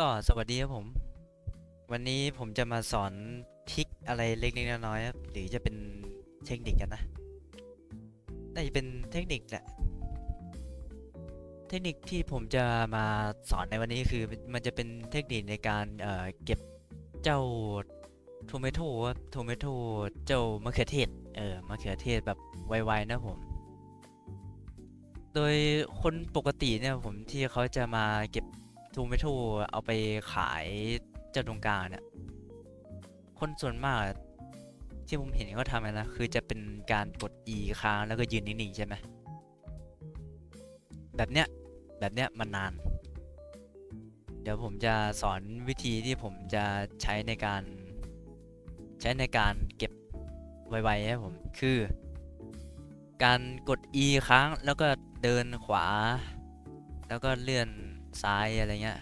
ก็สวัสดีครับผม วันนี้ผมจะมาสอนทริกอะไรเล็กๆน้อยๆครับหรือจะเป็นเทคนิคกันนะน่าจะเป็นเทคนิคแหละ เทคนิคที่ผมจะมาสอนในวันนี้คือมันจะเป็นเทคนิคในการเอ่อเก็บเจ้าโทเมโต้โทเมโต้เจ้ามะเขือเทศเออมะเขือเทศแบบไวๆนะผม โดยคนปกติเนี่ยผมที่เขาจะมาเก็บ ทูเมโทเอาไปขายเจ้าตรงกลางเนี่ย คนส่วนมากที่ผมเห็นเขาทำนนะคือจะเป็นการกด E ค้างแล้วก็ยืนนิ่งๆใช่ไหมแบบเนี้ยแบบเนี้ยมันนาน เดี๋ยวผมจะสอนวิธีที่ผมจะใช้ในการใช้ในการเก็บไวๆให้ผม คือ การกด E ค้างแล้วก็เดินขวา แล้วก็เลื่อน ซ้ายอะไรเงี้ย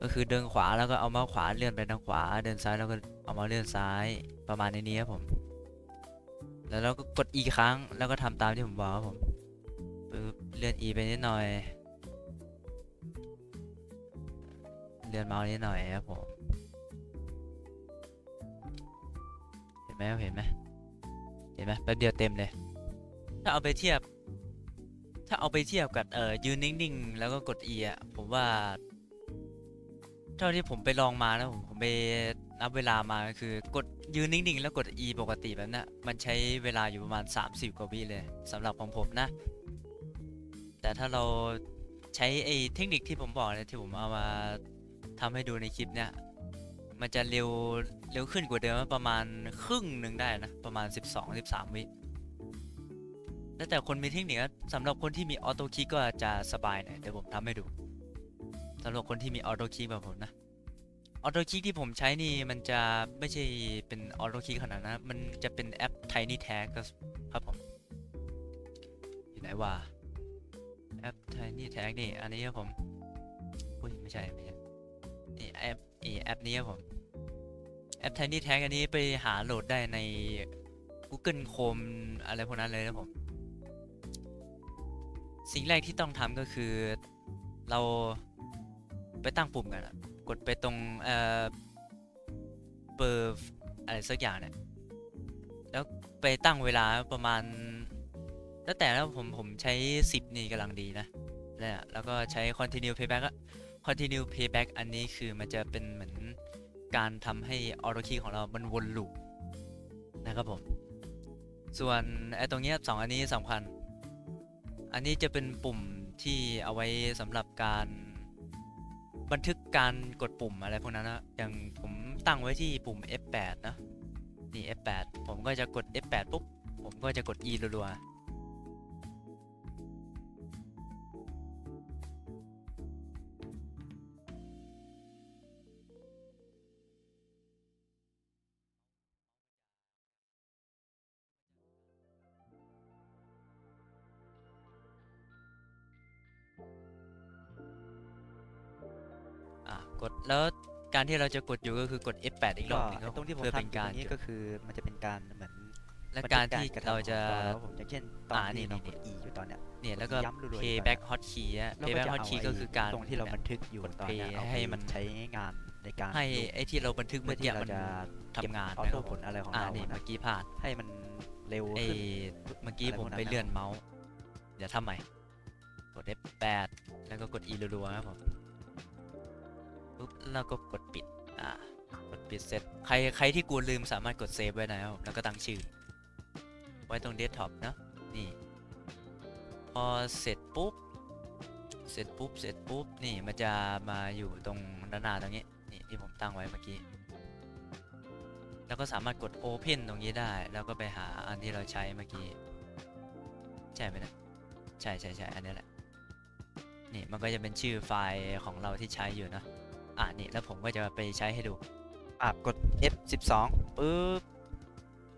ก็คือเดินขวาแล้วก็เอามาขวาเลื่อนไปทางขวา เดินซ้ายแล้วก็เอามาเลื่อนซ้ายประมาณในนี้ครับผม แล้วเราก็กด E ครั้งแล้วก็ทำตามที่ผมบอกครับผมปึ๊บเลื่อน E ไปนิดหน่อย เลื่อนเมาส์นิดหน่อยครับผมเห็นไหมเห็นไหมเห็นไหมแป๊บเดียวเต็มเลย ถ้าเอาไปเทียบ ถ้าเอาไปเทียบกับเอ่อยืนนิ่งๆ แล้วก็กด E อะผมว่า เท่าที่ผมไปลองมาแล้วผมผมไปนับเวลามาคือกดยืนนิ่งๆ แล้วกด E ปกติแบบนี้ยมันใช้เวลาอยู่ประมาณ 30 กว่าวิเลยสำหรับของผมนะ แต่ถ้าเราใช้ไอ้เทคนิคที่ผมบอกเนี่ยที่ผมเอามาทำให้ดูในคลิปเนี่ยมันจะเร็วเร็วขึ้นกว่าเดิมประมาณครึ่งหนึ่งได้นะ ประมาณ 12-13 วิ แล้วแต่คนมีเทคนิคนะสำหรับคนที่มีออโต้คลิกก็จะสบายหน่อยเดี๋ยวผมทำให้ดูสำหรับคนที่มีออโต้คลิกแบบผมนะออโต้คลิกที่ผมใช้นี่มันจะไม่ใช่เป็นออโต้คลิกขนาดนั้นมันจะเป็นแอป Tiny Tag ครับผมอยู่ไหนวะแอป Tiny Tag นี่อันนี้ครับผมอุ้ยไม่ใช่ไม่ใช่นี่แอปนี่แอปนี้ครับผมแอป Tiny Tag อันนี้ไปหาโหลดได้ใน Google Chrome อะไรพวกนั้นเลยนะผม สิ่งแรกที่ต้องทำก็คือเราไปตั้งปุ่มกันอะกดไปตรงเอ่อเบอร์อะไรสักอย่างเนี่ยแล้วไปตั้งเวลาประมาณ แล้วแต่แล้วผมผมใช้ 10 นี่กำลังดีนะเนี่ยแล้วก็ใช้ continue playback อะ continue playback อันนี้คือมันจะเป็นเหมือนการทำให้ auto key ของเรามันวนลูปนะครับผม ส่วนไอ้ตรงเนี้ยสองอันนี้สำคัญ อันนี้จะเป็นปุ่มที่เอาไว้สำหรับการบันทึกการกดปุ่มอะไรพวกนั้นนะอย่างผมตั้งไว้ที่ปุ่ม F8 นะ นี่ F8 ผมก็จะกด F8 ปุ๊บ ผมก็จะกด E รัวๆ กดแล้วการที่เราจะกดอยู่ก็คือกด F8 อีกรก็อบหนึงคไอ้รับตรงที่ผมเพื่อเป็นทำอยู่การตรงนี้จดก็คือมันจะเป็นการเหมือนและบันทึการที่กระทำเราจะ ของเราผมอย่างเช่นตอนอ่านี่ที่เรานี่ กด E อยู่ตอนเนี้ย เนี่ยแล้วก็ ย้ำรัวๆ playback hotkey อะแล้วก็ playback จะเอา hotkey ไอ้ก็คือการ ตรงที่เราแบบบันทึกอยู่กดตอนเนี้ย play เอาให้ไปมันใช้งานในการให้ดูไอ้ที่เราบันทึกเพื่เมื่ออกี้ที่เรามันจะทำงานออนะคโต้รับผลอะไรของอ่าเรานี่นะเมื่อกี้ผ่านให้มันเร็วไอ้ขึ้น เมื่อกี้อะไรผมพวกนั้นไปนะเลื่อนเมาส์ เดี๋ยวทำใหม่ กด F8 แล้วก็กด E รัวๆครับผม ปุ๊บแล้วก็กดปิด อ่ากดปิดเสร็จ ใครใครที่กลัวลืมสามารถกดเซฟไว้นะครับ แล้วก็ตั้งชื่อ ไว้ตรงเดสก์ท็อปนะ นี่ พอเสร็จปุ๊บ เสร็จปุ๊บ เสร็จปุ๊บ นี่มันจะมาอยู่ตรงด้านหน้าตรงนี้ นี่ที่ผมตั้งไว้เมื่อกี้ แล้วก็สามารถกด Open ตรงนี้ได้ แล้วก็ไปหาอันที่เราใช้เมื่อกี้ ใช่ไหมนะ ใช่ใช่ใช่อันนี้แหละนี่มันก็จะเป็นชื่อไฟล์ของเราที่ใช้อยู่นะ อ่านี่แล้วผมก็จะไปใช้ให้ดูอะกด F12 ปึ๊บ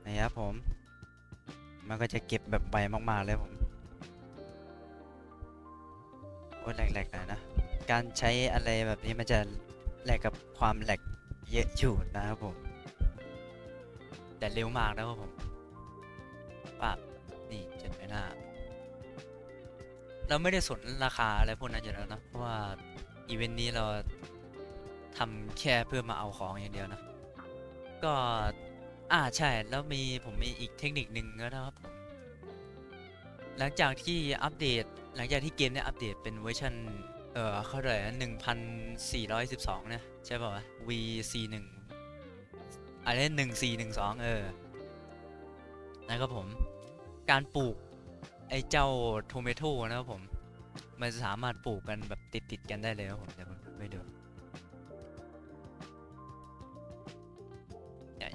นี่ครับผม มันก็จะเก็บแบบไวมากๆเลยผมโอ้แหลกๆหน่อยนะ การใช้อะไรแบบนี้มันจะแลกกับความแหลกเยอะอยู่นะครับผม แต่เร็วมากนะครับผมปั๊บนี่เจ็ดไปหน้าเราไม่ได้สนราคาอะไรพวกนั้นอยู่แล้วนะเพราะว่าอีเวนต์นี้เรา ทำแค่เพื่อมาเอาของอย่างเดียวนะ ก็อ่าใช่แล้วมีผมมีอีกเทคนิคหนึ่งนะครับ หลังจากที่อัปเดต หลังจากที่เกมเนี่ยอัปเดตเป็นเวอร์ชันเออเขาเท่าไหนึ่งพันสี่ร้อยสิบสองเนี่ยใช่ป่าวะ VC หนึ่งอะไรหนึ่งสี่หนึ่งสองเออนะครับผม การปลูกไอ้เจ้าโทเมโตนะครับผม มันสามารถปลูกกันแบบติดติดๆกันได้เลยครับผมเดี๋ยวผมไม่ดู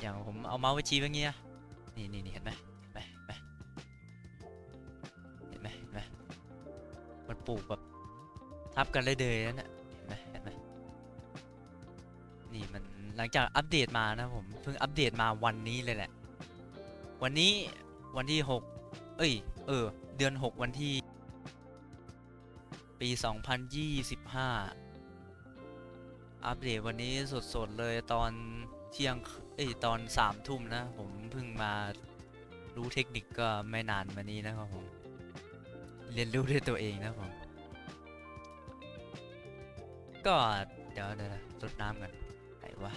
อย่างผมเอาเมาส์ไปชี้ไว้เงี้ยนี่นี่นี่เห็นไหมเห็นไหมเห็นไหมเห็นไหมมันปลูกแบบทับกันเลยเลยนั่นน่ะเห็นไหมเห็นไหมนี่มันหลังจากอัปเดตมานะผมเพิ่งอัปเดตมาวันนี้เลยแหละ วันนี้วันที่หกเอ้ย เออ เดือนหกวันที่ ปี 2025 อัปเดตวันนี้สดๆเลยตอน เที่ยงเอ้ยตอนสามทุ่มนะ ผมเพิ่งมารู้เทคนิคก็ไม่นานมานี้นะครับผม เรียนรู้ด้วยตัวเองนะผม ก็เดี๋ยวเดี๋ยวรดน้ำกันไหนวะ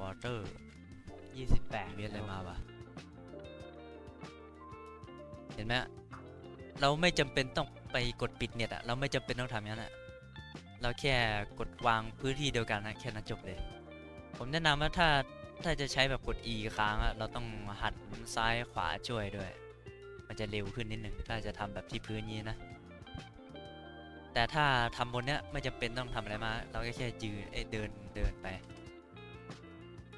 water 28มีอะไรมาวะเห็นไหมเราไม่จำเป็นต้องไปกดปิดเน็ตอะเราไม่จำเป็นต้องทำอย่างนั้นอะเราแค่กดวางพื้นที่เดียวกันนะแค่นั้นจบเลย ผมแนะนำว่าถ้าถ้าจะใช้แบบกด E ค้างอะเราต้องหันซ้ายขวาช่วยด้วย มันจะเร็วขึ้นนิดหนึ่งถ้าจะทำแบบที่พื้นนี้นะ แต่ถ้าทำบนเนี้ยไม่จำเป็นต้องทำอะไรมา เราก็แค่ยืนเอ้เดินเดินไป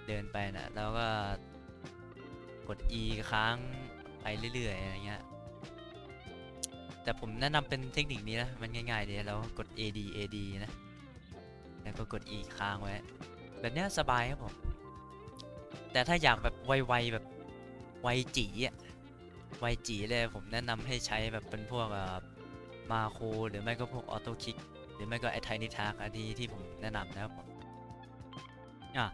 เดินไปนะแล้วก็กด E ค้างไปเรื่อยๆอะไรเงี้ยแต่ผมแนะนำเป็นเทคนิคนี้นะ มันง่ายๆดีแล้วกด AD AD นะ แล้วก็กด E ค้างไว้ แบบเนี้ยสบายครับผม แต่ถ้าอยากแบบไวๆแบบไวจีอะไวจีเลยผมแนะนำให้ใช้แบบเป็นพวกมาโครหรือไม่ก็พวกออโต้คิกหรือไม่ก็ไอไทนิทาร์อันนี้ที่ผมแนะนำนะครับผมอะ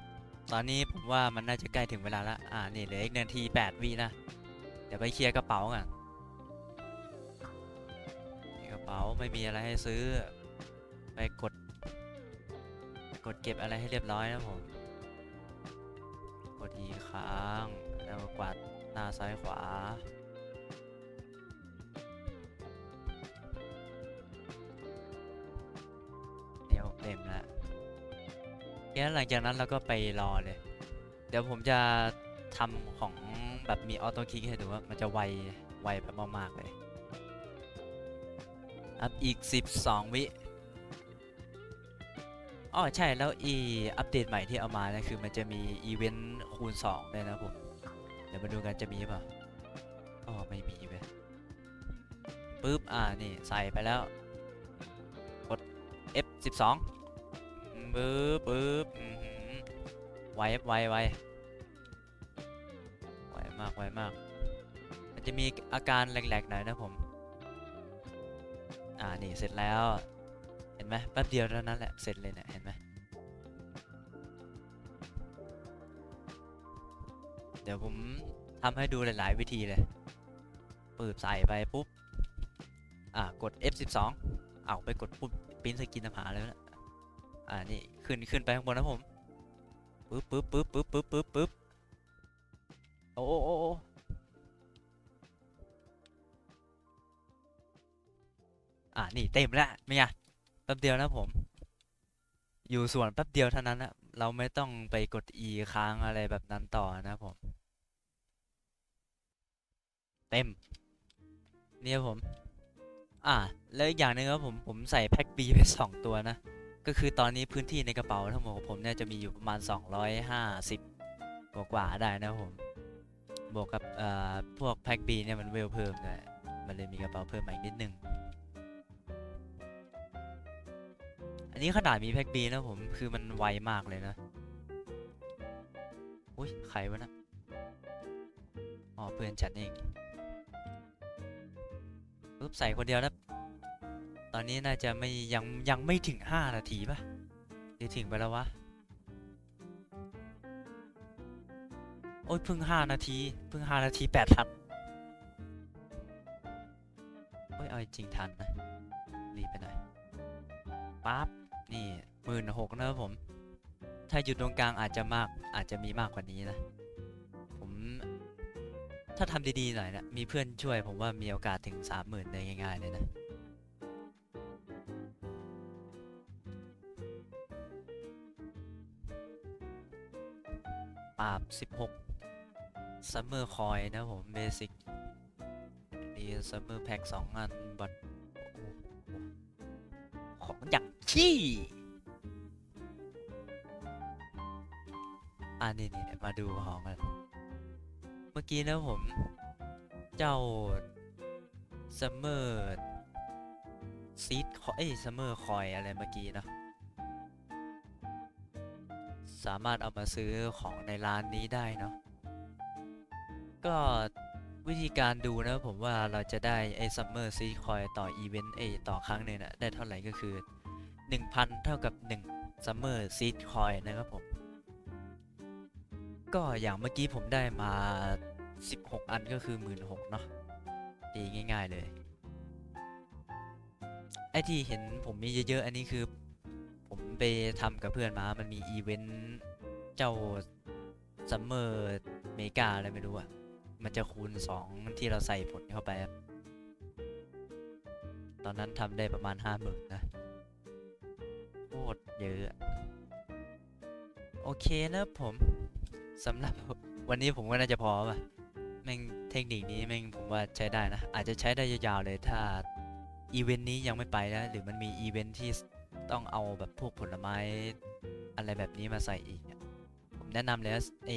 ตอนนี้ผมว่ามันน่าจะใกล้ถึงเวลาล้วอ่านี่เหลืออีกนาที8วินะ เดี๋ยวไปเคลียร์กระเป๋าก่อนกระเป๋าไม่มีอะไรให้ซื้อ ไปกด กดเก็บอะไรให้เรียบร้อยนะผม กดอีค้าง แล้วกวาดหน้าซ้ายขวา เดี๋ยวเต็มแล้วงั้นหลังจากนั้นเราก็ไปรอเลย เดี๋ยวผมจะทำของแบบมีออโต้คลิกให้ดูว่ามันจะไว ไวแบบมากๆเลย อัพอีก 12 วิ อ๋อใช่แล้วอีอัปเดตใหม่ที่เอามานะคือมันจะมีอีเวนต์คูณ2ด้วยนะผม เดี๋ยวมาดูกันจะมีเปล่าอ๋อไม่มีเว้ยปึ๊บ อ่า นี่ ใส่ไปแล้ว กด F12 ปึ๊บปึ๊บไวไวไวไวมากไวมาก มันจะมีอาการแหลกๆหน่อยนะผม อ่า นี่ เสร็จแล้ว ห็นไหมแป๊บเดียวเท่านั้นแหละเสร็จเลยเนี่ยเห็นไหมเดี๋ยวผมทำให้ดูหลาย ๆ วิธีเลยปืบใส่ไปปุ๊บ อ่า กด F12 เอาไปกดปุ๊บปิ้นสกินทำหาแล้วนะอ่า นี่ ขึ้น ขึ้นไปข้างบนนะผม ปึ๊บปึ๊บปึ๊บปึ๊บปึ๊บปึ๊บปึ๊บโอ้โอ้โอ้โอ้อ่า นี่ เต็มแล้วไม่ไง แป๊บเดียวนะผม อยู่ส่วนแป๊บเดียวเท่านั้นนะเราไม่ต้องไปกด E ค้างอะไรแบบนั้นต่อนะผม เต็ม เนี่ยผม อ่า แล้วอีกอย่างหนึ่งครับผมผมใส่แพ็ค B ไปสองตัวนะ ก็คือตอนนี้พื้นที่ในกระเป๋าทั้งหมดของผมเนี่ยจะมีอยู่ประมาณ 250 กว่ากว่าได้นะผม บวกกับเอ่อพวกแพ็ค B เนี่ยมันเวลเพิ่มด้วยมันเลยมีกระเป๋าเพิ่มมาอีกนิดนึง อันนี้ขนาดมีแพ็ค B นะผม คือมันไวมากเลยนะอุ้ยใครวะนะอ๋อเพื่อนฉันเองปุ๊บใส่คนเดียวนะตอนนี้น่าจะไม่ยังยังไม่ถึง 5 นาทีป่ะหรือถึงไปแล้ววะ โอ้ยเพิ่ง 5 นาทีเพิ่ง 5 นาที8ทันโอ้ยเอาจริงทันนะรีบไปหน่อยปั๊บ นี่หมื่นหกนะครับผม ถ้าอยู่ตรงกลางอาจจะมากอาจจะมีมากกว่านี้นะ ผม ถ้าทำดีๆหน่อยนะมีเพื่อนช่วยผมว่ามีโอกาสถึงสามหมื่นได้ง่ายๆเลยนะปราบ16 Summer Coin นะผม Basic ดี Summer Pack 2อันบัตรของอย่าง ขี้ อ่านี่นี่มาดูของกัน เมื่อกี้นะผม เจ้า Summer Seed เอ้ย Summer Coin อะไรเมื่อกี้นะสามารถเอามาซื้อของในร้านนี้ได้เนาะ ก็วิธีการดูนะผมว่าเราจะได้ไอ้ซัมเมอร์ซีคอยต่ออีเวนต์ไอ้ต่อครั้งหนึ่งนะได้เท่าไหร่ก็คือ 1,000 เท่ากับ1ซัมเมอร์ซีคอยนะครับผม ก็อย่างเมื่อกี้ผมได้มา 16 อันก็คือ16,000เนาะตีง่ายๆเลย ไอที่เห็นผมมีเยอะๆ อันนี้คือผมไปทำกับเพื่อนมา มันมีอีเวนต์เจ้าซัมเมอร์เมกาอะไรไม่รู้อะมันจะคูณ 2 ที่เราใส่ผลเข้าไป ตอนนั้นทำได้ประมาณ 5 0,000นะ ตรเยอะ โอเคนะผมสำหรับวันนี้ผมก็น่าจะพอป่ะแม่งเทคนิคนี้แม่งผมว่าใช้ได้นะ อาจจะใช้ได้ยาวๆเลยถ้าอีเวนต์นี้ยังไม่ไปนะ หรือมันมีอีเวนต์ที่ต้องเอาแบบพวกผลไม้อะไรแบบนี้มาใส่อีก ผมแนะนำเลยว่าไอ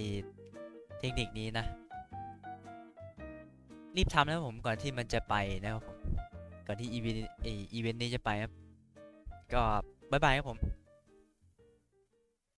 เทคนิคนี้นะ รีบทำนะผมก่อนที่มันจะไปนะครับผมก่อนที่อีเวนต์ออีเวนต์นี้จะไปครับก็ บายบายครับผม